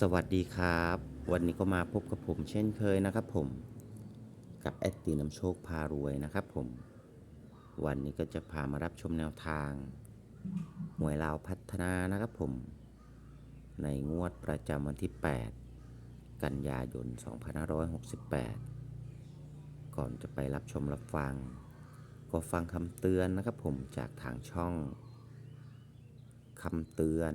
สวัสดีครับ วันนี้ก็มาพบกับผมเช่นเคยนะครับผมกับแอดตีน้ำโชคพารวยนะครับผม วันนี้ก็จะพามารับชมแนวทางหวยลาวพัฒนานะครับผม ในงวดประจำวันที่ 8 กันยายน 2568 ก่อนจะไปรับชมรับฟัง ก็ฟังคำเตือนนะครับผมจากทางช่องคำเตือน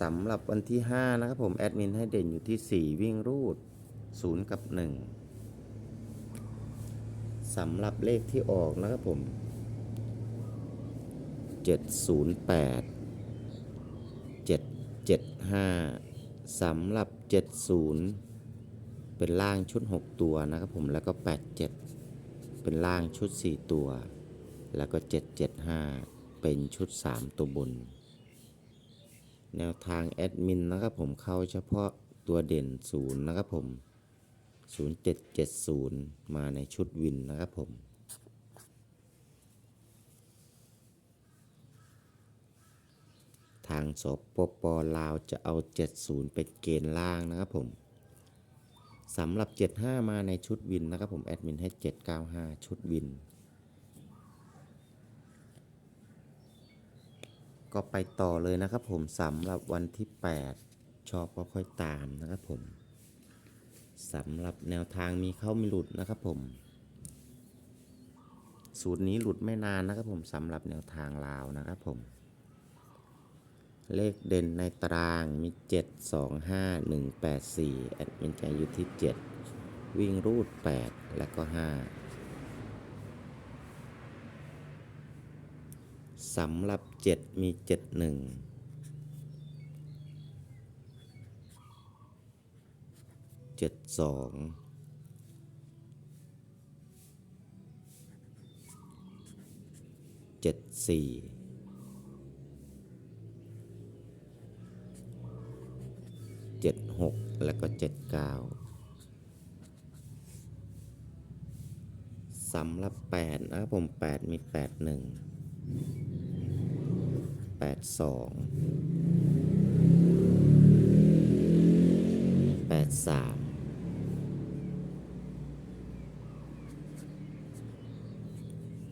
สำหรับวันที่ 5 นะครับผม แอดมินให้เด่นอยู่ที่ 4 วิ่งรูด 0 กับ 1 สำหรับเลขที่ออกนะครับผม 708 775 สำหรับ 70 เป็นล่างชุด 6 ตัวนะครับผมแล้วก็ 87 เป็นล่างชุด 4 ตัว แล้วก็ 775 เป็นชุด 3 ตัวบน แนวทางแอดมินนะครับผมเข้าเฉพาะตัวเด่นศูนย์นะครับผม 0770 มาในชุดวินนะครับผมทางสปปลาวจะเอา 70 เป็นเกณฑ์ล่างนะครับผมสำหรับ 75 มาในชุดวินนะครับผม แอดมินให้ 795 ชุดวิน ก็ไปต่อเลยนะครับผมสำหรับวันที่ 8 ชอบก็ค่อยตามนะครับผมสำหรับแนวทางมีเข้ามีหลุดนะครับผม สูตรนี้หลุดไม่นานนะครับผมสำหรับแนวทางลาวนะครับผม เลขเด่นในตารางมี 7 2 5 1 8 4 แอดมินจะอยู่ที่ 7 วิ่งรูด 8 และก็ 5 สำหรับเจ็ดมีเจ็ดหนึ่งเจ็ดสองเจ็ดสี่เจ็ดหกแล้วก็เจ็ดเก้าสำหรับแปดนะผมแปดมีแปดหนึ่ง 82 83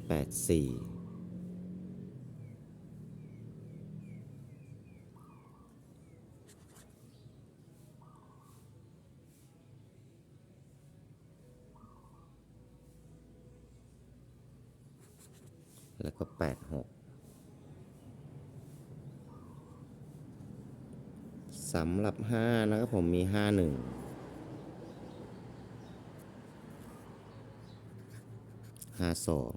84 แล้วก็แปดหก สำหรับ 5 นะครับผมมี 5 1 5 2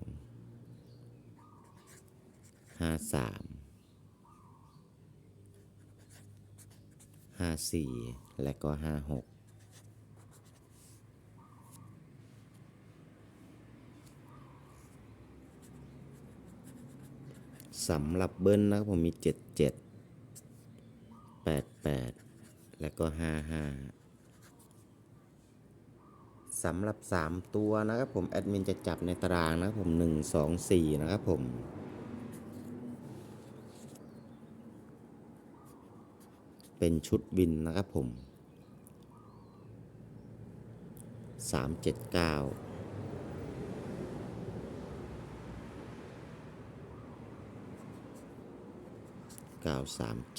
5 3 5 4 และก็ 5 6สำหรับเบิ้ลนะครับผมมี 7 7 แปดแปดแล้วก็ห้าห้าสำหรับสามตัวนะครับผมแอดมินจะจับในตารางนะผมหนึ่งสอสี่นะครับผมเป็นชุดบินนะครับผม 379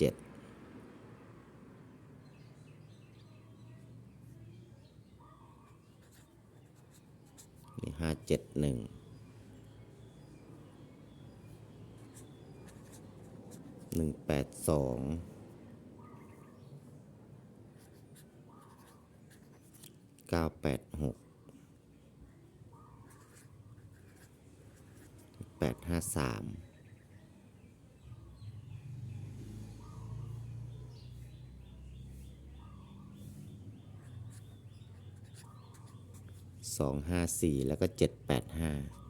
จ็ด เจ็ดหนึ่งหนึ่งแปดสองเก้าแปดหกแปดห้าสาม 254 แล้วก็ 785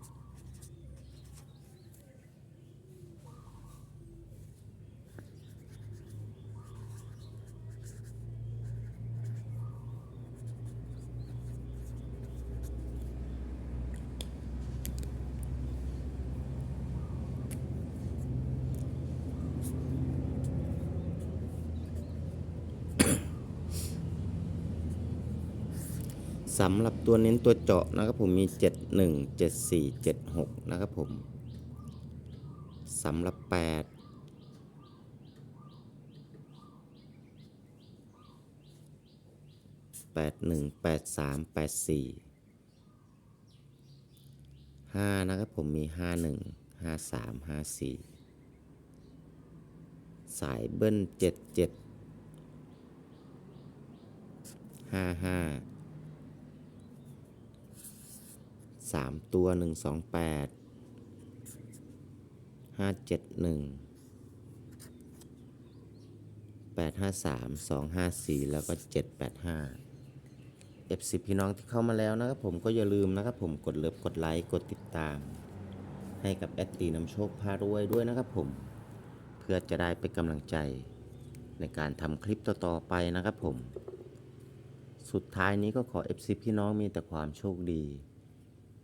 สำหรับตัวเน้นตัวเจาะนะครับผมมี 71 74 76 นะครับผมสำหรับ 8แปดหนึ่งแปดสามแปดสี่ห้านะครับผมมีห้าหนึ่งห้าสามห้าสี่สายเบิ้ลเจ็ดเจ็ดห้าห้า สามตัวหนึ่งสองแปดห้าเจ็ดหนึ่งแปดห้าสามสองห้าสี่แล้วก็เจ็ดแปดห้าเอฟซีพี่น้องที่เข้ามาแล้วนะครับผมก็อย่าลืมนะครับผมกดเลิฟกดไลค์กดติดตาม ให้กับแอดตีนำโชคพารวยด้วยนะครับผม เพื่อจะได้เป็นกำลังใจในการทำคลิปต่อๆไปนะครับผม สุดท้ายนี้ก็ขอ FC พี่น้องมีแต่ความโชคดี